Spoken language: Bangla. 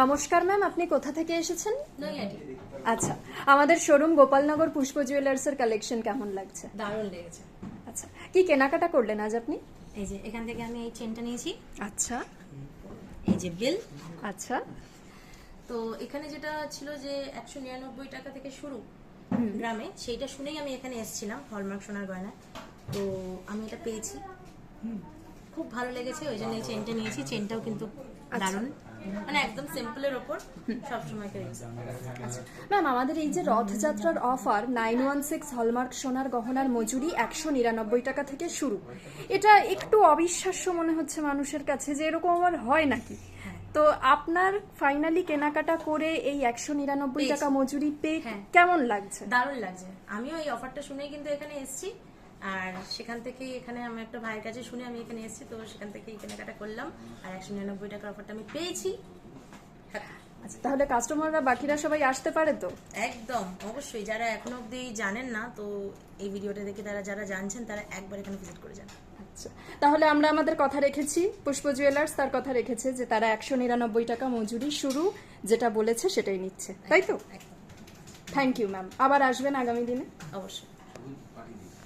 নমস্কার ম্যাম আপনি কোথা থেকে এসেছেন? আচ্ছা আমাদের শোরুম গোপালনগর পুষ্প জুয়েলার্সের কালেকশন কেমন লাগছে? দারুণ লেগেছে। আচ্ছা কি কেনাকাটা করলেন আজ আপনি? এই যে এখান থেকে আমি এই চেনটা নিয়েছি। আচ্ছা। এই যে বিল আচ্ছা। তো এখানে যেটা ছিল যে একশো নিরানব্বই টাকা থেকে শুরু গ্রামে সেইটা শুনেই আমি এখানে এসেছিলাম হলমার্ক সোনার গয়না। তো আমি এটা পেয়েছি। খুব ভালো লেগেছে ওই জন্য এই চেনটা নিয়েছি। চেনটাও কিন্তু দারুণ। মানে একদম সিম্পলের ওপর সবসময় ম্যাম আমাদের এই যে রথযাত্রার offer nine one six hallmark সোনার গহনার মজুরি একশো নিরানব্বই টাকা থেকে শুরু। এটা একটু অবিশ্বাস্য মনে হচ্ছে মানুষের কাছে যে এরকম আবার হয় নাকি? তো আপনার ফাইনালি কেনাকাটা করে এই একশো নিরানব্বই টাকা মজুরি পেয়ে হ্যাঁ। কেমন লাগছে? দারুণ লাগছে। আমিও এই অফারটা শুনেই কিন্তু এখানে এসেছি। আর সেখান থেকে এখানে আমি একটা ভাইয়ের কাছে শুনে আমি এখানে এসেছি তো সেখান থেকে কেনাকাটা করলাম। আর একশো নিরানব্বই টাকার অফারটা আমি পেয়েছি। আচ্ছা তাহলে কাস্টমাররা বাকিরা সবাই আসতে পারে তো? একদম অবশ্যই। যারা এখনও অবধি জানেন না তো এই ভিডিওটা দেখে তারা যারা জানছেন তারা একবার এখানে ভিজিট করে যান। আচ্ছা তাহলে আমরা আমাদের কথা রেখেছি। পুষ্প জুয়েলার্স তার কথা রেখেছে যে তারা একশো নিরানব্বই টাকা মজুরি শুরু যেটা বলেছে সেটাই নিচ্ছে। তাই তো? থ্যাংক ইউ ম্যাম আবার আসবেন আগামী দিনে? অবশ্যই।